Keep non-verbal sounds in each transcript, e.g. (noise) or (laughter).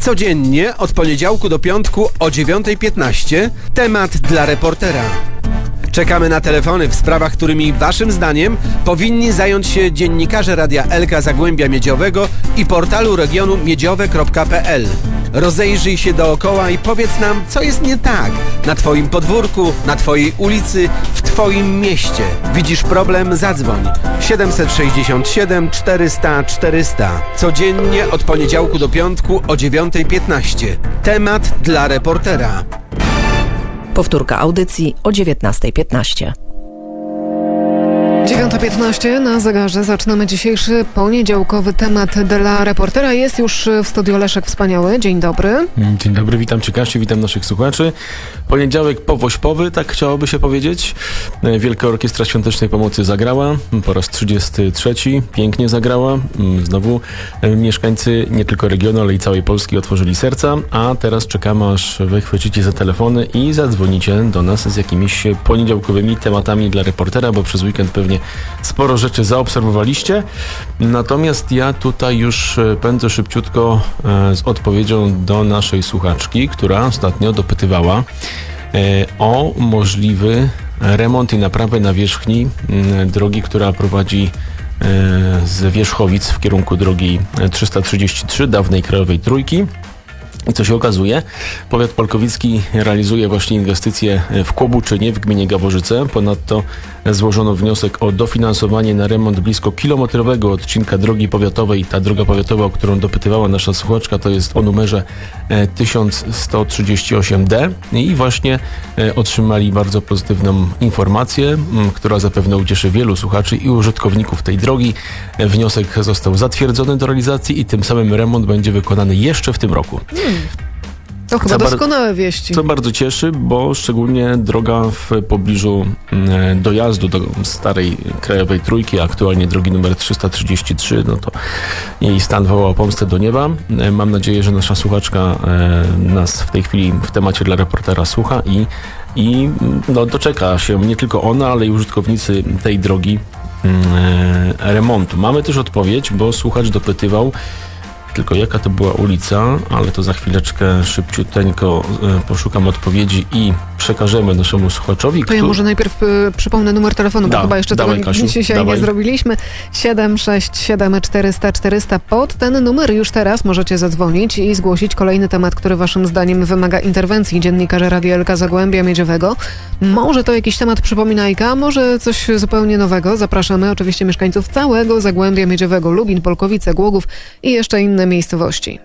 Codziennie od poniedziałku do piątku o 9.15 temat dla reportera. Czekamy na telefony w sprawach, którymi waszym zdaniem powinni zająć się dziennikarze Radia Elka Zagłębia Miedziowego i portalu regionu miedziowe.pl. Rozejrzyj się dookoła i powiedz nam, co jest nie tak na twoim podwórku, na twojej ulicy, w twoim mieście. Widzisz problem? Zadzwoń. 767 400 400. Codziennie od poniedziałku do piątku o 9.15. Temat dla reportera. Powtórka audycji o 19.15. 9.15 na zegarze zaczynamy dzisiejszy poniedziałkowy temat dla reportera. Jest już w studiu Leszek Wspaniały. Dzień dobry. Dzień dobry, witam Cię Kasiu, witam naszych słuchaczy. Poniedziałek powośpowy, tak chciałoby się powiedzieć. Wielka Orkiestra Świątecznej Pomocy zagrała po raz 33. Pięknie zagrała. Znowu mieszkańcy nie tylko regionu, ale i całej Polski otworzyli serca, a teraz czekamy aż wychwycicie za telefony i zadzwonicie do nas z jakimiś poniedziałkowymi tematami dla reportera, bo przez weekend pewnie sporo rzeczy zaobserwowaliście. Natomiast ja tutaj już e, pędzę szybciutko e, z odpowiedzią do naszej słuchaczki, która ostatnio dopytywała e, o możliwy remont i naprawę nawierzchni m, drogi, która prowadzi e, z Wierzchowic w kierunku drogi 333, dawnej Krajowej Trójki. I co się okazuje, powiat polkowicki realizuje właśnie inwestycje w Kłobuczynie w gminie Gaworzyce. Ponadto złożono wniosek o dofinansowanie na remont blisko kilometrowego odcinka drogi powiatowej. Ta droga powiatowa, o którą dopytywała nasza słuchaczka, to jest o numerze e, 1138D i właśnie e, otrzymali bardzo pozytywną informację, która zapewne ucieszy wielu słuchaczy i użytkowników tej drogi. E, Wniosek został zatwierdzony do realizacji i tym samym remont będzie wykonany jeszcze w tym roku. To chyba Co doskonałe wieści. Co bardzo cieszy, bo szczególnie droga w pobliżu mm, dojazdu do starej krajowej trójki, aktualnie drogi numer 333, no to jej stan wołał pomstę do nieba. E, Mam nadzieję, że nasza słuchaczka e, nas w tej chwili w temacie dla reportera słucha i, i mm, no, doczeka się nie tylko ona, ale i użytkownicy tej drogi mm, e, remontu. Mamy też odpowiedź, bo słuchacz dopytywał, tylko jaka to była ulica, ale to za chwileczkę szybciuteńko e, poszukam odpowiedzi i przekażemy naszemu słuchaczowi. To ja może najpierw y, przypomnę numer telefonu, bo Da, chyba jeszcze dawaj, tego Kasiu, dzisiaj dawaj. nie zrobiliśmy. 767 400 400. Pod ten numer już teraz możecie zadzwonić i zgłosić kolejny temat, który waszym zdaniem wymaga interwencji dziennikarza Radia Elka Zagłębia Miedziowego. Może to jakiś temat przypominajka, może coś zupełnie nowego. Zapraszamy oczywiście mieszkańców całego Zagłębia Miedziowego, Lubin, Polkowice, Głogów i jeszcze inne miejscowości.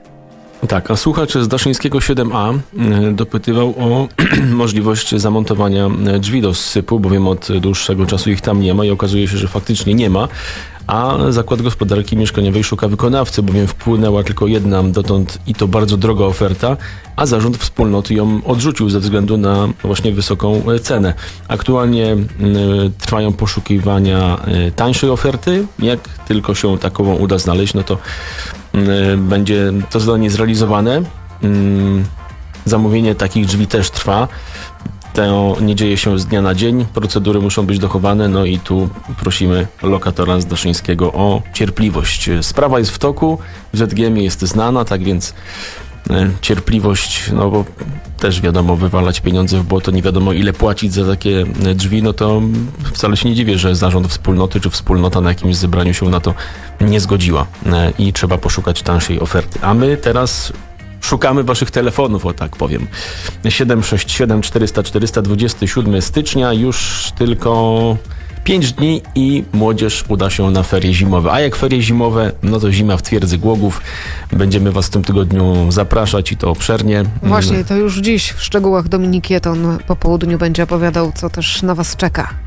Tak, a słuchacz z Daszyńskiego 7a e, dopytywał o (clears throat) możliwość zamontowania drzwi do sypu, bowiem od dłuższego czasu ich tam nie ma i okazuje się, że faktycznie nie ma. A Zakład Gospodarki Mieszkaniowej szuka wykonawcy, bowiem wpłynęła tylko jedna dotąd i to bardzo droga oferta, a zarząd wspólnoty ją odrzucił ze względu na właśnie wysoką e, cenę. Aktualnie e, trwają poszukiwania e, tańszej oferty. Jak tylko się takową uda znaleźć, no to będzie to zadanie zrealizowane. Zamówienie takich drzwi też trwa. To nie dzieje się z dnia na dzień. Procedury muszą być dochowane, no i tu prosimy lokatora z Daszyńskiego o cierpliwość. Sprawa jest w toku, w ZGM jest znana, tak więc y, cierpliwość, no bo też wiadomo, wywalać pieniądze w błoto, nie wiadomo ile płacić za takie y, drzwi, no to wcale się nie dziwię, że zarząd wspólnoty czy wspólnota na jakimś zebraniu się na to nie zgodziła e, i trzeba poszukać tańszej oferty. A my teraz szukamy waszych telefonów, o tak powiem. 767 400 427 stycznia, już tylko 5 dni i młodzież uda się na ferie zimowe. A jak ferie zimowe, no to zima w twierdzy Głogów. Będziemy was w tym tygodniu zapraszać i to obszernie. Właśnie, to już dziś w szczegółach Dominik Jeton po południu będzie opowiadał, co też na was czeka.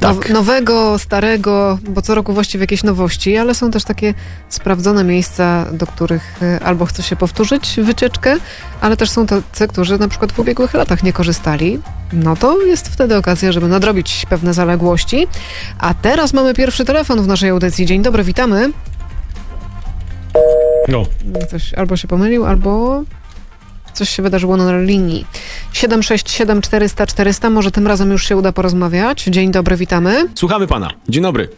Tak. nowego, starego, bo co roku właściwie jakieś nowości, ale są też takie sprawdzone miejsca, do których e, albo chce się powtórzyć wycieczkę, ale też są tacy, którzy na przykład w ubiegłych latach nie korzystali. No to jest wtedy okazja, żeby nadrobić pewne zaległości. A teraz mamy pierwszy telefon w naszej audycji. Dzień dobry, witamy. No. Coś albo się pomylił, albo coś się wydarzyło na linii. 767 400 400, może tym razem już się uda porozmawiać. Dzień dobry, witamy. Słuchamy pana. Dzień dobry.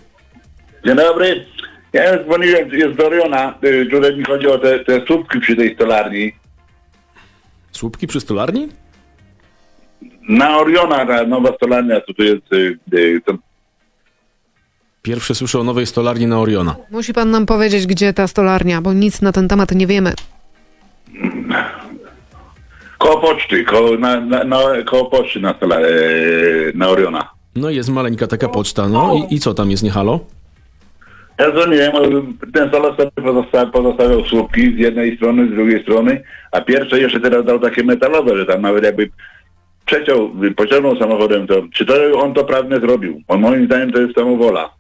Dzień dobry. Ja dzwoniłem, jest do Oriona, y, tutaj mi chodzi o te, te słupki przy tej stolarni. Słupki przy stolarni? Na Oriona, ta nowa stolarnia, co tu jest, y, y, to Pierwsze słyszę o nowej stolarni na Oriona. Musi pan nam powiedzieć, gdzie ta stolarnia, bo nic na ten temat nie wiemy. Koło poczty, koło, na, na, na, koło poczty na, stola, e, na Oriona. No jest maleńka taka poczta, no i, i co tam jest, nie halo? Ja dzwoniłem, ten stolarz sobie pozosta- pozostawiał słupki z jednej strony, z drugiej strony, a pierwsze jeszcze teraz dał takie metalowe, że tam nawet jakby przeciął, pociągnął samochodem, to czy to on to prawnie zrobił? Bo moim zdaniem to jest samowola.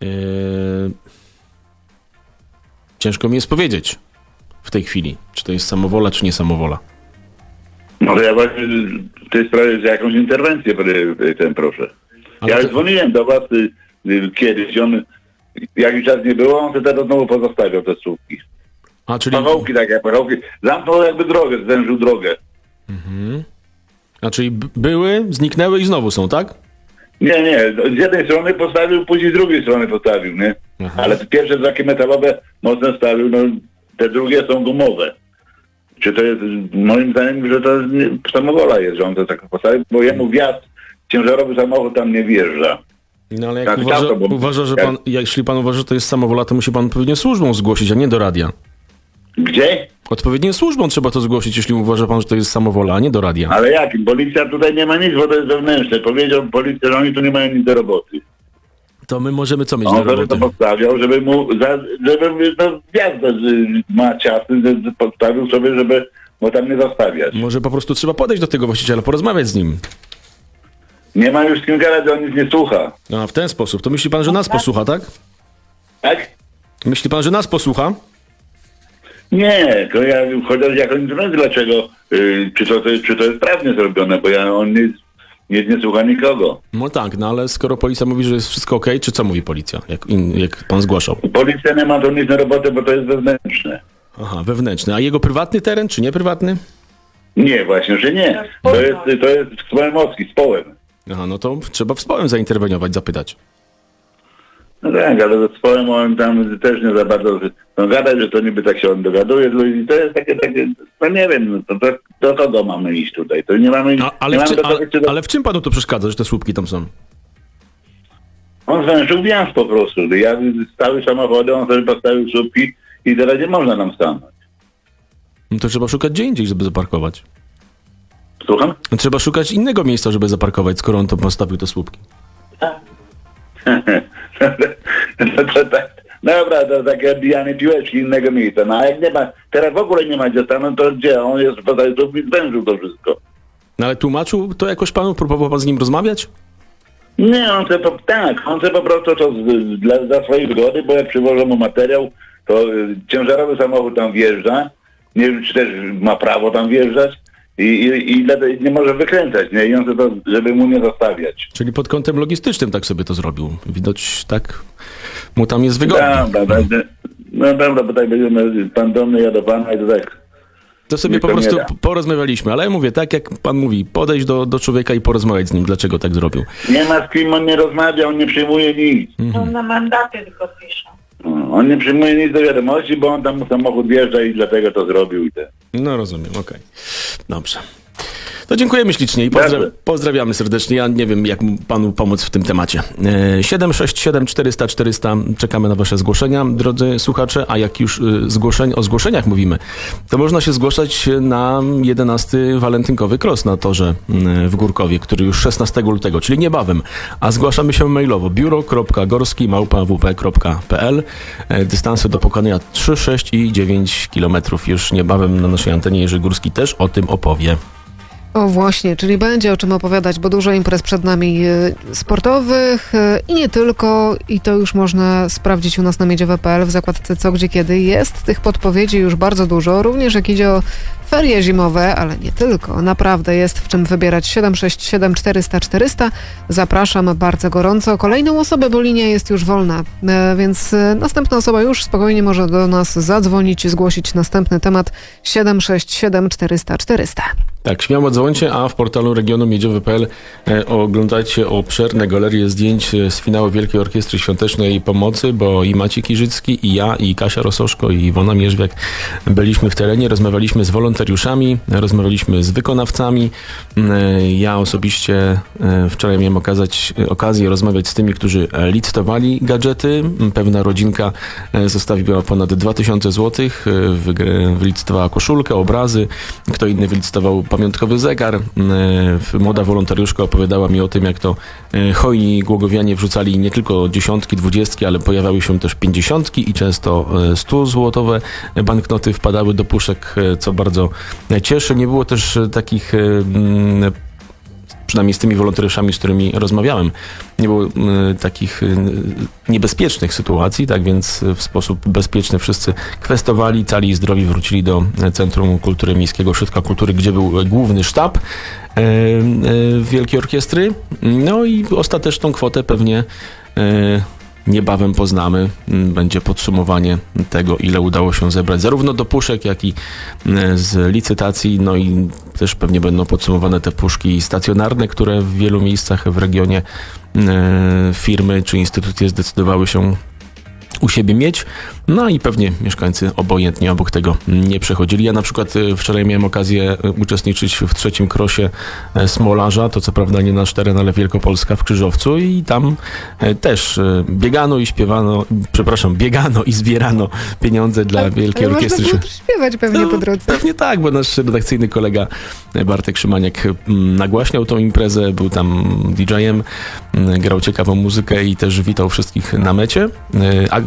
Eee... Ciężko mi jest powiedzieć w tej chwili, czy to jest samowola, czy nie samowola. No to ja właśnie w tej sprawie jakąś interwencję y, ten proszę. Ale ja to- dzwoniłem do was y, y, kiedyś, on jakiś czas nie było, on teraz znowu pozostawiał te słupki. A, czyli, Pachołki takie, pachołki. Zamknął jakby drogę, zwężył drogę. a, czyli były, zniknęły i znowu są, tak? Nie, nie, z jednej strony postawił, później z drugiej strony postawił, nie? Aha. Ale te pierwsze takie metalowe mocno stawił, no te drugie są gumowe. Czy to jest, moim zdaniem, że to samowola jest, że on to tak postawił, bo jemu wjazd, ciężarowy samochód tam nie wjeżdża. No ale jak Tak, uważa, tak, bo- uważa, że jak- pan, jeśli pan uważa, że to jest samowola, to musi pan odpowiednio służbą zgłosić, a nie do radia. Gdzie? Odpowiednią służbą trzeba to zgłosić, jeśli uważa pan, że to jest samowola, a nie do radia. Ale jakim? Policja tutaj nie ma nic, bo to jest wewnętrzne. Powiedział policja, że oni tu nie mają nic do roboty. To my możemy co mieć On na roboty? to postawiał, żeby mu, za, żeby no, wjazd z- ma z- postawił sobie, żeby mu tam nie zostawiać. Może po prostu trzeba podejść do tego właściciela, porozmawiać z nim. Nie ma już z kim gadać, on nic nie słucha. A w ten sposób. To myśli pan, że nas posłucha, tak? Tak? Myśli pan, że nas posłucha? Nie, to ja chociaż nie wiem dlaczego, y, czy, to, czy to jest prawnie zrobione, bo ja on nie, nie, nie słucha nikogo. No tak, no ale skoro policja mówi, że jest wszystko okej, czy co mówi policja, jak, in, jak pan zgłaszał? Policja nie ma tu nic na robotę, bo to jest wewnętrzne. Aha, wewnętrzny. A jego prywatny teren, czy nie prywatny? Nie, właśnie, że nie. To jest, to jest Swołemowski, z Połem. Aha, no to trzeba w społem zainterweniować, zapytać. No tak, ale z Połem on tam też nie za bardzo no, gadać, że to niby tak się on dogaduje z ludźmi. To jest takie, takie no nie wiem, no, to, to, do kogo mamy iść tutaj? To nie mamy, A, ale, nie w mamy czy, do ale, do... ale w czym panu to przeszkadza, że te słupki tam są? On zwężył wjazd po prostu. Ja stały samochody, on sobie postawił słupki i teraz nie można nam stanąć. No to trzeba szukać gdzie indziej, żeby zaparkować. Słucham? No Trzeba szukać innego miejsca, żeby zaparkować, skoro on to postawił te słupki. No to tak. Dobra, to takie bijanie piłeczki innego miejsca. No a jak nie ma, teraz w ogóle nie ma gdzie stanąć, to gdzie? On jest postawił słupki, zwężył to wszystko. No ale tłumaczył to jakoś panu? Próbował pan z nim rozmawiać? Nie, on chce po, tak, on chce po prostu to z, dla, dla swojej wygody, bo jak przywożą mu materiał, to y, ciężarowy samochód tam wjeżdża, nie wiem, czy też ma prawo tam wjeżdżać i, i, i dlatego nie może wykręcać, nie? I on to, żeby mu nie zostawiać. Czyli pod kątem logistycznym tak sobie to zrobił. Widać tak mu tam jest wygodnie. Dobra, będzie, no dobra, bo tak będziemy, pan do mnie, ja do pana i to tak. To sobie po prostu da. porozmawialiśmy, ale ja mówię, tak jak pan mówi, podejść do, do człowieka i porozmawiać z nim, dlaczego tak zrobił. Nie ma z kim on nie rozmawia, on nie przyjmuje nic. On na mandaty tylko pisze. On nie przyjmuje nic do wiadomości, bo on tam samochód wjeżdża i dlatego to zrobił i te. No rozumiem, okej. Dobrze. To dziękujemy ślicznie i pozdra pozdrawiamy serdecznie. Ja nie wiem, jak panu pomóc w tym temacie. E, 767 400 400 czekamy na wasze zgłoszenia, drodzy słuchacze, a jak już y, zgłoszeń, o zgłoszeniach mówimy, to można się zgłaszać na 11 walentynkowy cross na torze y, w Górkowie, który już 16 lutego, czyli niebawem, a zgłaszamy się mailowo. biuro.gorski małpa.wp.pl E, Dystanse do pokonania 3, 6 i 9 kilometrów już niebawem na naszej antenie. Jerzy Górski też o tym opowie. O właśnie, czyli będzie o czym opowiadać, bo dużo imprez przed nami y, sportowych y, i nie tylko. I to już można sprawdzić u nas na miedziowe.pl w zakładce Co, Gdzie, Kiedy. Jest tych podpowiedzi już bardzo dużo, również jak idzie o Ferie zimowe, ale nie tylko. Naprawdę jest w czym wybierać 767 400 400. Zapraszam bardzo gorąco. Kolejną osobę, bo linia jest już wolna, e, więc e, następna osoba już spokojnie może do nas zadzwonić, zgłosić następny temat 767 400 400. Tak, śmiało dzwońcie, a w portalu regionu miedziowy.pl e, oglądajcie obszerne galerie zdjęć e, z finału Wielkiej Orkiestry Świątecznej Pomocy, bo i Maciej Kirzycki, i ja, i Kasia Rososzko, i Iwona Mierzwiak byliśmy w terenie, rozmawialiśmy z wolontariuszami, rozmawialiśmy z wykonawcami. E, Ja osobiście wczoraj miałem okazać, okazję rozmawiać z tymi, którzy licytowali gadżety. Pewna rodzinka zostawiła ponad 2000 zł, wylicytowała koszulkę, obrazy, kto inny wylicytował pamiątkowy zegar. E, Młoda wolontariuszka opowiadała mi o tym, jak to e, hojni głogowianie wrzucali nie tylko dziesiątki, dwudziestki, ale pojawiały się też pięćdziesiątki i często e, 100 złotowe banknoty wpadały do puszek, co bardzo cieszy. Nie było też takich przynajmniej z tymi wolontariuszami, z którymi rozmawiałem, nie było y, takich y, niebezpiecznych sytuacji, tak więc w sposób bezpieczny wszyscy kwestowali, cali i zdrowi wrócili do e, Centrum Kultury Miejskiego Ośrodka Kultury, gdzie był e, główny sztab e, Wielkiej Orkiestry. No i ostateczną kwotę pewnie niebawem poznamy. Mm, Będzie podsumowanie tego, ile udało się zebrać, zarówno do puszek, jak i e, z licytacji. No i też pewnie będą podsumowane te puszki stacjonarne, które w wielu miejscach w regionie e, firmy czy instytucje zdecydowały się u siebie mieć. No i pewnie mieszkańcy obojętnie obok tego nie przechodzili. Ja na przykład e, wczoraj miałem okazję e, uczestniczyć w trzecim krosie e, Smolarza, to co prawda nie nasz teren, ale Wielkopolska w Krzyżowcu i tam też biegano i śpiewano, przepraszam, biegano i zbierano pieniądze dla Wielkiej Ale Orkiestry. można było też śpiewać pewnie No, po drodze. Pewnie tak, bo nasz redakcyjny kolega Bartek Szymaniak nagłaśniał tą imprezę, był tam DJ-em, grał ciekawą muzykę i też witał wszystkich na mecie. A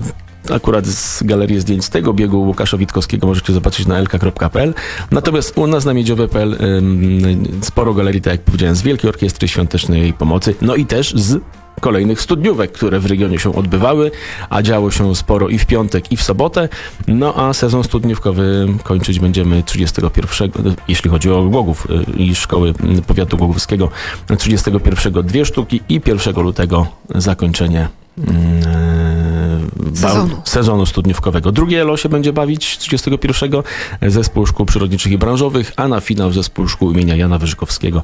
Akurat z galerii zdjęć z tego biegu Łukasza Witkowskiego możecie zobaczyć na lk.pl. Natomiast u nas na miedziowe.pl sporo galerii, tak jak powiedziałem, z Wielkiej Orkiestry Świątecznej Pomocy, no i też z kolejnych studniówek, które w regionie się odbywały, a działo się sporo i w piątek, i w sobotę. No a sezon studniówkowy kończyć będziemy 31, jeśli chodzi o Głogów y, i szkoły y, powiatu głogowskiego, 31 dwie sztuki i 1 lutego zakończenie yy, Sezonu. sezonu studniówkowego. Drugie losie będzie bawić 31 zespół szkół przyrodniczych i branżowych, a na finał zespół szkół imienia Jana Wyżykowskiego.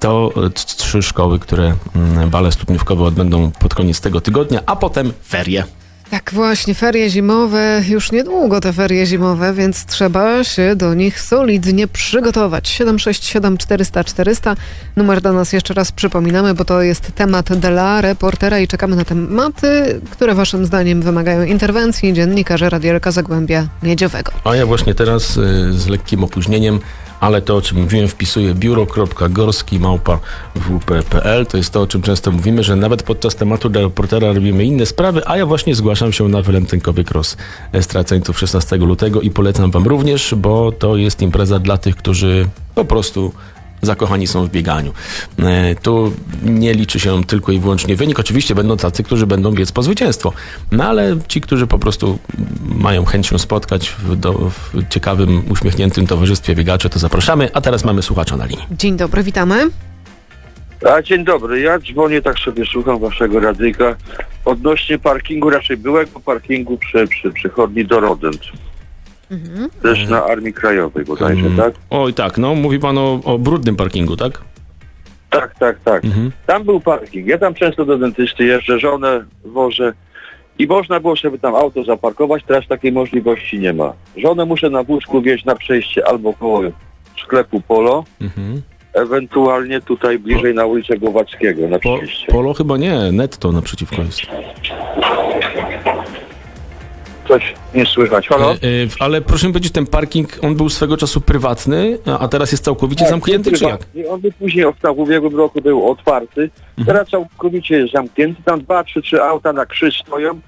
To trzy szkoły, które mm, bale studniówkowe odbędą pod koniec tego tygodnia, a potem ferie. Tak właśnie, ferie zimowe, już niedługo te ferie zimowe, więc trzeba się do nich solidnie przygotować. 767 400 400, numer do nas jeszcze raz przypominamy, bo to jest temat dla reportera i czekamy na tematy, które waszym zdaniem wymagają interwencji dziennikarza Radiolka Zagłębia Miedziowego. A ja właśnie teraz y, z lekkim opóźnieniem, ale to o czym mówiłem wpisuję biuro.gorski małpa wp.pl. To jest to, o czym często mówimy, że nawet podczas tematu dla reportera robimy inne sprawy, a ja właśnie zgłaszam się na walentynkowy cross straceńców 16 lutego i polecam wam również, bo to jest impreza dla tych, którzy po prostu zakochani są w bieganiu. E, Tu nie liczy się tylko i wyłącznie wynik. Oczywiście będą tacy, którzy będą biec po zwycięstwo. No ale ci, którzy po prostu mają chęć się spotkać w, do, w ciekawym, uśmiechniętym towarzystwie biegaczy, to zapraszamy. A teraz mamy słuchacza na linii. Dzień dobry, witamy. A dzień dobry, ja dzwonię, tak sobie słucham waszego radyjka odnośnie parkingu, raczej byłego parkingu przy, przy przychodni do Rodent. Też na Armii Krajowej bodajże, Mm. tak? Oj tak, no mówi pan o, o brudnym parkingu, tak? Tak, tak, tak. Mhm. Tam był parking. Ja tam często do dentysty jeżdżę, żonę wożę i można było sobie tam auto zaparkować, teraz takiej możliwości nie ma. Żonę muszę na wózku wieźć na przejście albo koło sklepu Polo, Mhm. ewentualnie tutaj bliżej na ulicę Głowackiego na Po, przejście. polo chyba nie, netto naprzeciwko jest. Coś nie słychać. Halo? E, e, ale proszę mi powiedzieć, ten parking, on był swego czasu prywatny, a teraz jest całkowicie Tak, zamknięty, czy jak? On by później w ubiegłym roku był otwarty. Mhm. Teraz całkowicie jest zamknięty. Tam dwa, trzy, trzy auta na krzyż stoją.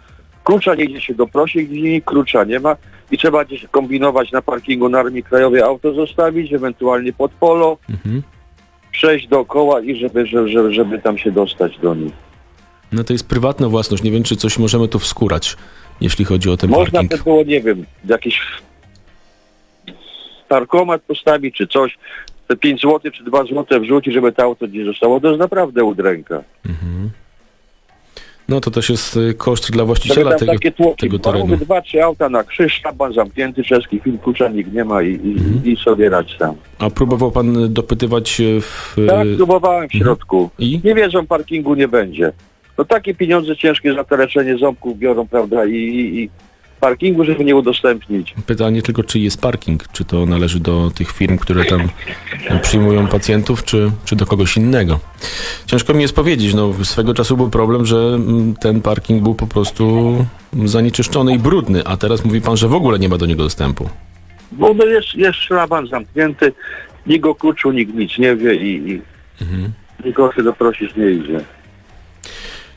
Klucza nie idzie się doprosić, gdzie klucza nie ma. I trzeba gdzieś kombinować na parkingu na Armii Krajowej auto zostawić, ewentualnie pod polo, Mhm. przejść dookoła i żeby, żeby, żeby tam się dostać do nich. No to jest prywatna własność, nie wiem, czy coś możemy tu wskurać, jeśli chodzi o ten Można parking. by było, nie wiem, jakieś parkomat postawić, czy coś, te 5 zł czy 2 zł wrzuci, żeby to auto gdzieś zostało, to jest naprawdę udręka. No to też jest y, koszt dla właściciela tego, takie tłoki, tego terenu. dwa, trzy auta na krzyż, szlaban zamknięty, czeski film, klucza nikt nie ma i, i, i sobie radź tam. A próbował pan dopytywać y, w... y, Tak, próbowałem w środku. I? Nie wierzą, parkingu nie będzie. No takie pieniądze ciężkie za to leczenie ząbków biorą, prawda, i, i, i parkingu, żeby nie udostępnić. Pytanie tylko, czy jest parking? Czy to należy do tych firm, które tam przyjmują pacjentów, czy, czy do kogoś innego? Ciężko mi jest powiedzieć. No, swego czasu był problem, że ten parking był po prostu zanieczyszczony i brudny, a teraz mówi pan, że w ogóle nie ma do niego dostępu. Bo no jest, jest szlaban zamknięty, nikt o kluczu, nikt nic nie wie i, i nikogo się doprosić nie idzie.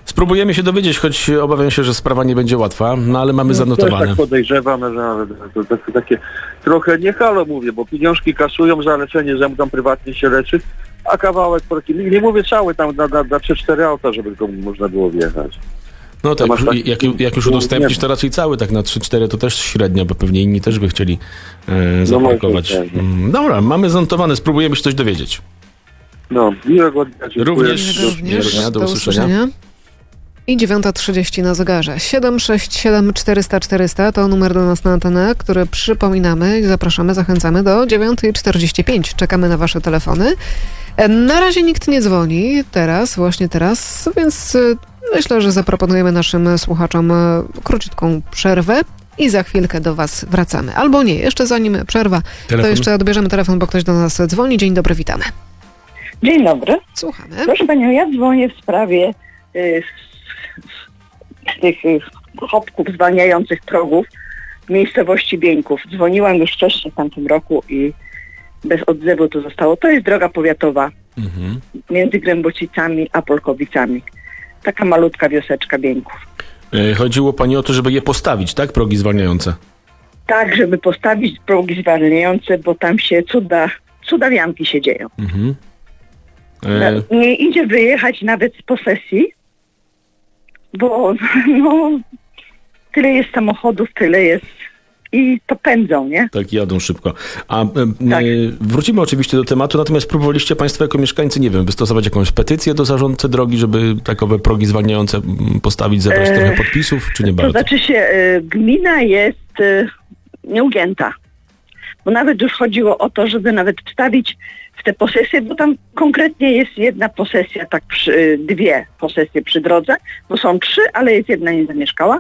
Spróbujemy się dowiedzieć, choć obawiam się, że sprawa nie będzie łatwa, no ale mamy Też zanotowane. tak podejrzewam, że ale to, to, to takie trochę nie halo mówię, bo pieniążki kasują za leczenie zębów, tam prywatnie się leczy, a kawałek nie mówię cały tam na, na, na 3-4 auta, żeby tylko można było wjechać. No tak, taki- jak, jak już udostępnisz, to raczej cały, tak na 3-4 to też średnio, bo pewnie inni też by chcieli e, zaparkować. może tak. Mm, Dobra, mamy zanotowane, spróbujemy się coś dowiedzieć. No, miłego dnia. Również. Również. dnia, do Do usłyszenia. usłyszenia. I 9.30 na zegarze. 767 400 400 to numer do nas na antenę, który przypominamy i zapraszamy, zachęcamy do 9.45. Czekamy na wasze telefony. E, Na razie nikt nie dzwoni teraz, właśnie teraz, więc y, myślę, że zaproponujemy naszym słuchaczom y, króciutką przerwę i za chwilkę do was wracamy. Albo nie, jeszcze zanim przerwa, to Telefon? jeszcze odbierzemy telefon, bo ktoś do nas dzwoni. Dzień dobry, witamy. Dzień dobry. Słuchamy. Proszę Panią, ja dzwonię w sprawie y, tych y, chopków zwalniających progów w miejscowości Bieńków. Dzwoniłam już wcześniej w tamtym roku i bez odzewu to zostało. To jest droga powiatowa Mhm. między Grębocicami a Polkowicami. Taka malutka wioseczka Bieńków. E, Chodziło pani o to, żeby je postawić, tak? Progi zwalniające. Tak, żeby postawić progi zwalniające, bo tam się cuda, cudawianki się dzieją. Mhm. E, Nie idzie wyjechać nawet z posesji, bo (laughs) no, tyle jest samochodów, tyle jest i to pędzą, nie? tak, jadą szybko. A e, Tak. e, wrócimy oczywiście do tematu, natomiast próbowaliście państwo jako mieszkańcy, nie wiem, wystosować jakąś petycję do zarządcy drogi, żeby takowe progi zwalniające postawić, zebrać E, trochę podpisów, czy nie To bardzo? znaczy się, y, gmina jest y, nieugięta. Bo nawet już chodziło o to, żeby nawet wstawić w te posesje, bo tam konkretnie jest jedna posesja, tak przy, y, dwie posesje przy drodze, bo są trzy, ale jest jedna nie zamieszkała.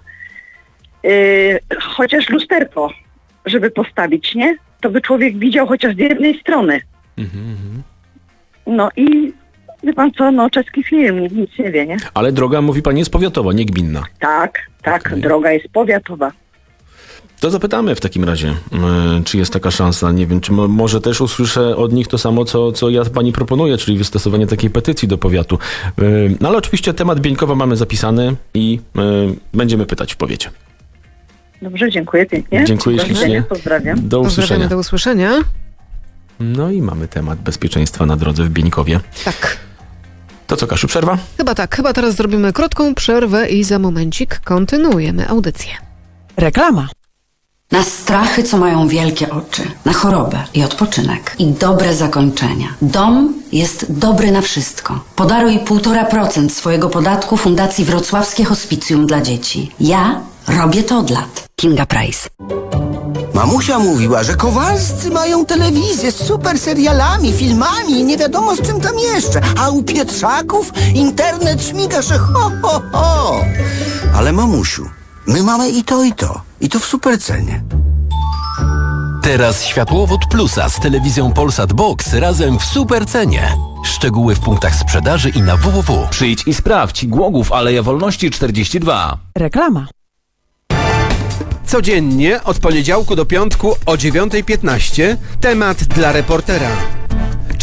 Y, chociaż lusterko, żeby postawić, nie? To by człowiek widział chociaż z jednej strony. Mhm, mhm. No i wie pan co, no czeski film, nic nie wie, nie? Ale droga, mówi pani, jest powiatowa, nie gminna. Tak, tak, Okej. droga jest powiatowa. To zapytamy w takim razie, e, czy jest taka szansa. Nie wiem, czy mo- może też usłyszę od nich to samo, co, co ja pani proponuję, czyli wystosowanie takiej petycji do powiatu. E, No ale oczywiście temat Bieńkowa mamy zapisany i e, będziemy pytać w powiecie. Dobrze, dziękuję pięknie. Dziękuję ślicznie. Pozdrawiam. Do usłyszenia. do usłyszenia. No i mamy temat bezpieczeństwa na drodze w Bieńkowie. Tak. To co, Kasiu, przerwa? Chyba tak, chyba teraz zrobimy krótką przerwę i za momencik kontynuujemy audycję. Reklama. Na strachy, co mają wielkie oczy, na chorobę i odpoczynek i dobre zakończenia. Dom jest dobry na wszystko. Podaruj 1,5% swojego podatku Fundacji Wrocławskie Hospicjum dla Dzieci. Ja robię to od lat. Kinga Price. Mamusia mówiła, że Kowalscy mają telewizję z super serialami, filmami i nie wiadomo z czym tam jeszcze. A u Pietrzaków internet śmiga, że ho, ho, ho. Ale mamusiu, my mamy i to, i to. I to w super cenie. Teraz światłowód Plusa z telewizją Polsat Box razem w super cenie. Szczegóły w punktach sprzedaży i na www. Przyjdź i sprawdź. Głogów Aleja Wolności 42. Reklama. Codziennie od poniedziałku do piątku o 9.15 temat dla reportera.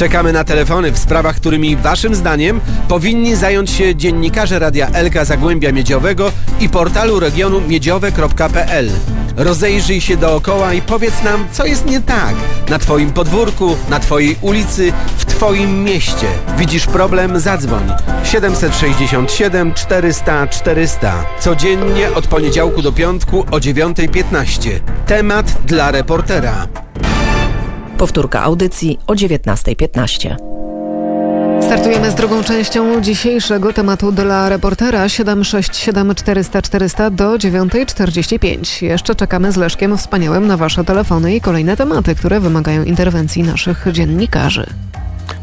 Czekamy na telefony w sprawach, którymi waszym zdaniem powinni zająć się dziennikarze Radia Elka Zagłębia Miedziowego i portalu regionu miedziowe.pl. Rozejrzyj się dookoła i powiedz nam, co jest nie tak na twoim podwórku, na twojej ulicy, w twoim mieście. Widzisz problem? Zadzwoń. 767 400 400. Codziennie od poniedziałku do piątku o 9.15. Temat dla reportera. Powtórka audycji o 19.15. Startujemy z drugą częścią dzisiejszego tematu dla reportera 767 400 400 do 9.45. Jeszcze czekamy z Leszkiem Wspaniałym na Wasze telefony i kolejne tematy, które wymagają interwencji naszych dziennikarzy.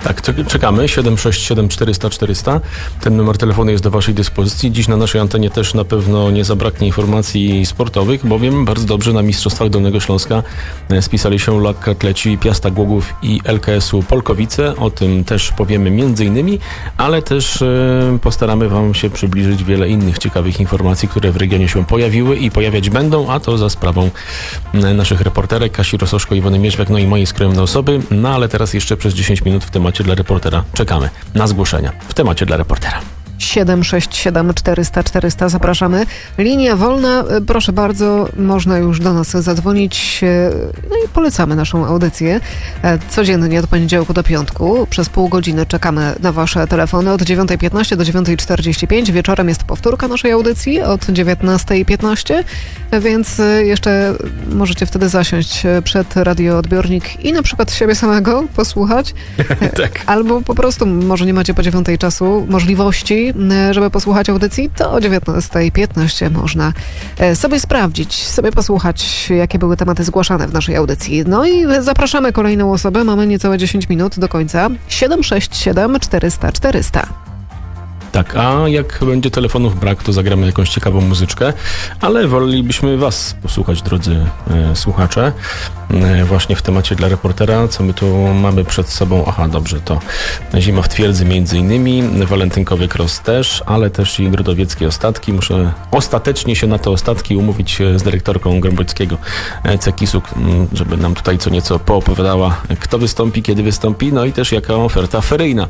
Tak, czek- czekamy. 767 400 400. Ten numer telefonu jest do Waszej dyspozycji. Dziś na naszej antenie też na pewno nie zabraknie informacji sportowych, bowiem bardzo dobrze na Mistrzostwach Dolnego Śląska e, spisali się lekkoatleci Piasta Głogów i LKS-u Polkowice. O tym też powiemy między innymi, ale też e, postaramy Wam się przybliżyć wiele innych ciekawych informacji, które w regionie się pojawiły i pojawiać będą, a to za sprawą e, naszych reporterek Kasi Rososzko, Iwony Mierzwiak, no i mojej skromnej osoby. No ale teraz jeszcze przez 10 minut w temacie dla reportera czekamy na zgłoszenia w temacie dla reportera. 767 400 400 zapraszamy. Linia wolna, e, proszę bardzo, można już do nas zadzwonić. e, No i polecamy naszą audycję. E, Codziennie od poniedziałku do piątku. Przez pół godziny czekamy na Wasze telefony od 9.15 do 9.45. Wieczorem jest powtórka naszej audycji od 19.15, więc jeszcze możecie wtedy zasiąść przed radioodbiornik i na przykład siebie samego posłuchać. (laughs) tak. Albo po prostu może nie macie po dziewiątej czasu możliwości, e, żeby posłuchać audycji, to o 19.15 można e, sobie sprawdzić, sobie posłuchać, jakie były tematy zgłaszane w naszej audycji. No i zapraszamy kolejną osobę, mamy niecałe 10 minut do końca. 767 400 400. Tak, a jak będzie telefonów brak, to zagramy jakąś ciekawą muzyczkę, ale wolelibyśmy Was posłuchać, drodzy e, słuchacze, e, właśnie w temacie dla reportera, co my tu mamy przed sobą. Aha, dobrze, to Zima w Twierdzy między innymi, Walentynkowy Cross też, ale też i Grodowieckie Ostatki. Muszę ostatecznie się na te ostatki umówić e, z dyrektorką Grąbockiego e, Cekisu, m, żeby nam tutaj co nieco poopowiadała, kto wystąpi, kiedy wystąpi, no i też jaka oferta feryjna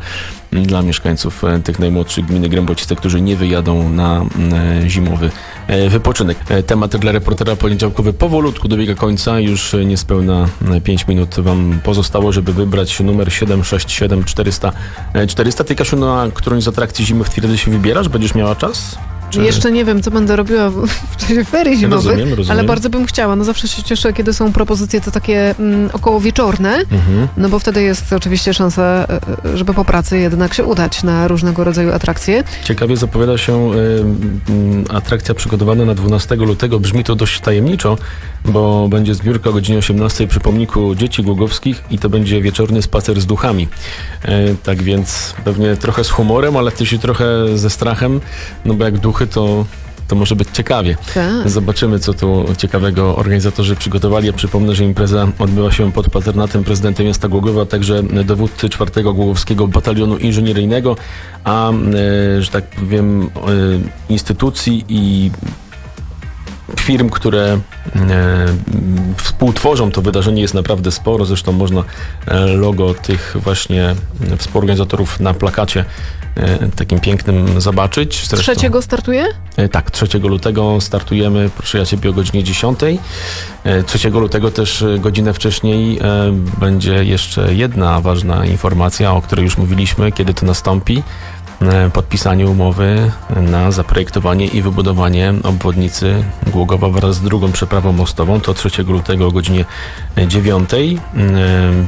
dla mieszkańców e, tych najmłodszych gminy Grębocice, którzy nie wyjadą na e, zimowy e, wypoczynek. Temat dla reportera poniedziałkowy powolutku dobiega końca. Już niespełna 5 minut wam pozostało, żeby wybrać numer 767 400 e, 400. Ty, Kasiu, na którąś z atrakcji zimy w Twierdzy się wybierasz? Będziesz miała czas? Czy- Jeszcze nie wiem, co będę robiła w, w czasie ferii zimowych, Rozumiem, rozumiem. ale bardzo bym chciała. No zawsze się cieszę, kiedy są propozycje to takie mm, około wieczorne, Mhm. no bo wtedy jest oczywiście szansa, e, e, żeby po pracy jednak się udać na różnego rodzaju atrakcje. Ciekawie zapowiada się y, atrakcja przygotowana na 12 lutego. Brzmi to dość tajemniczo, bo będzie zbiórka o godzinie 18 przy pomniku dzieci głogowskich i to będzie wieczorny spacer z duchami. Y, tak więc pewnie trochę z humorem, ale też i trochę ze strachem, no bo jak duchy to... To może być ciekawie. Tak. Zobaczymy, co tu ciekawego organizatorzy przygotowali. Ja przypomnę, że impreza odbywa się pod patronatem prezydenta miasta Głogowa, także dowódcy 4 Głogowskiego Batalionu Inżynieryjnego, a, e, że tak powiem, e, instytucji i firm, które e, współtworzą to wydarzenie jest naprawdę sporo. Zresztą można logo tych właśnie współorganizatorów na plakacie takim pięknym zobaczyć. Zresztą- Trzeciego startuje? E, Tak, 3 lutego startujemy, proszę ja Ciebie, o godzinie 10. E, 3 lutego też e, godzinę wcześniej e, będzie jeszcze jedna ważna informacja, o której już mówiliśmy, kiedy to nastąpi. E, Podpisanie umowy na zaprojektowanie i wybudowanie obwodnicy Głogowa wraz z drugą przeprawą mostową. To 3 lutego o godzinie 9. E,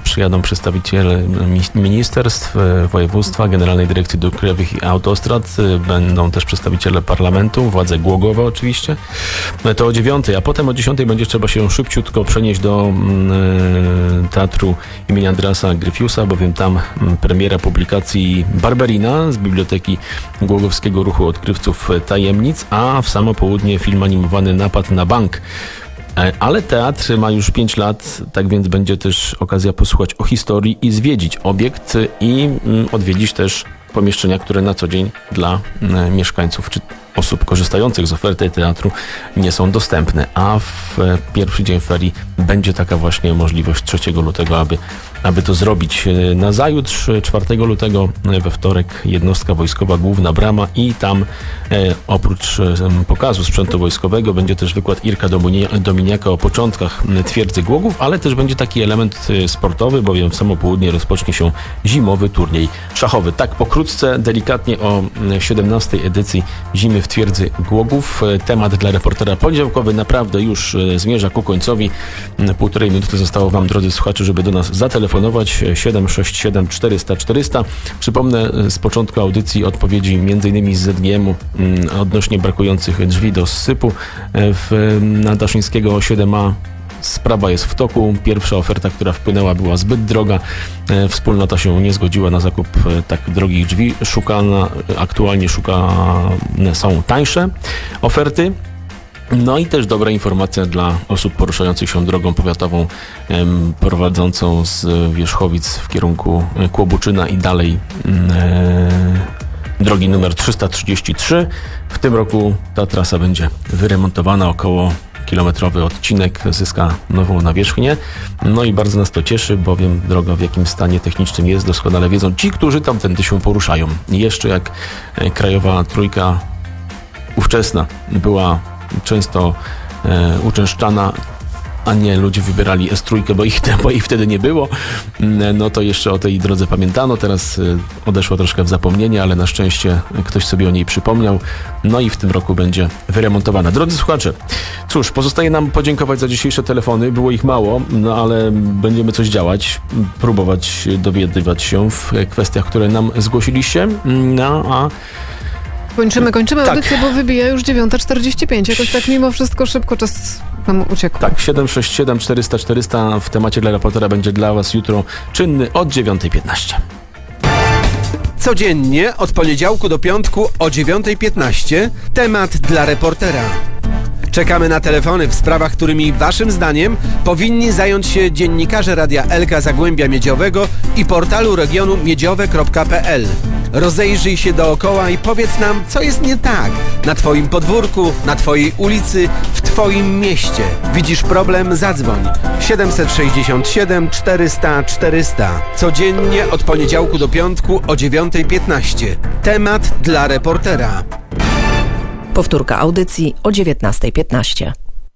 Przyjadą przedstawiciele mi- ministerstw, e, województwa, Generalnej Dyrekcji Dróg Krajowych i Autostrad. Będą też przedstawiciele parlamentu, władze Głogowa oczywiście. To o 9, a potem o 10 będzie trzeba się szybciutko przenieść do mm, Teatru imienia Andrasa Gryfiusa, bowiem tam mm, premiera publikacji Barberina z Biblioteki Głogowskiego Ruchu Odkrywców Tajemnic, a w samo południe film animowany Napad na bank. E, Ale teatr ma już 5 lat, tak więc będzie też okazja posłuchać o historii i zwiedzić obiekt i mm, odwiedzić też pomieszczenia, które na co dzień dla mm, mieszkańców czy osób korzystających z oferty teatru nie są dostępne. A w pierwszy dzień ferii będzie taka właśnie możliwość 3 lutego, aby, aby to zrobić. Nazajutrz, e, 4 lutego, we wtorek, jednostka wojskowa Główna Brama i tam e, oprócz pokazu sprzętu wojskowego będzie też wykład Irka Dominiaka o początkach twierdzy Głogów, ale też będzie taki element e, sportowy, bowiem w samo południe rozpocznie się zimowy turniej szachowy. Tak pokrótce, delikatnie o m, 17 edycji Zimy w twierdzy Głogów. E, Temat dla reportera poniedziałkowy naprawdę już e, zmierza ku końcowi. Mm, Półtorej minuty zostało Wam, drodzy słuchacze, żeby do nas zatelefonować. E, 767 400 400. Przypomnę e, z początku audycji odpowiedzi m.in. z ZGM-u mm, odnośnie brakujących drzwi do sypu w, na Daszyńskiego 7a. Sprawa jest w toku. Pierwsza oferta, która wpłynęła, była zbyt droga. E, Wspólnota się nie zgodziła na zakup e, tak drogich drzwi. Szukana, aktualnie szukane są tańsze oferty. No i też dobra informacja dla osób poruszających się drogą powiatową prowadzącą z Wierzchowic w kierunku e, Kłobuczyna i dalej mm, e, drogi numer 333. W tym roku ta trasa będzie wyremontowana około kilometrowy odcinek zyska nową nawierzchnię. No i bardzo nas to cieszy, bowiem droga w jakim stanie technicznym jest, doskonale wiedzą ci, którzy tamtędy się poruszają. Jeszcze jak e, krajowa trójka ówczesna była często e, uczęszczana, a nie ludzie wybierali S3, bo ich, (laughs) bo ich wtedy nie było, Mm, no to jeszcze o tej drodze pamiętano, teraz e, odeszła troszkę w zapomnienie, ale na szczęście ktoś sobie o niej przypomniał, no i w tym roku będzie wyremontowana. Drodzy słuchacze, cóż, pozostaje nam podziękować za dzisiejsze telefony, było ich mało, no ale będziemy coś działać, próbować dowiadywać się w kwestiach, które nam zgłosiliście, no a Kończymy, kończymy Tak. audycję, bo wybija już 9.45. Jakoś tak mimo wszystko szybko czas nam uciekł. Tak, 767 400 400 w temacie dla reportera będzie dla Was jutro czynny od 9.15. Codziennie od poniedziałku do piątku o 9.15 temat dla reportera. Czekamy na telefony w sprawach, którymi Waszym zdaniem powinni zająć się dziennikarze Radia Elka Zagłębia Miedziowego i portalu regionu miedziowe.pl. Rozejrzyj się dookoła i powiedz nam, co jest nie tak na Twoim podwórku, na Twojej ulicy, w Twoim mieście. Widzisz problem? Zadzwoń. 767 400 400. Codziennie od poniedziałku do piątku o 9.15. Temat dla reportera. Powtórka audycji o 19.15.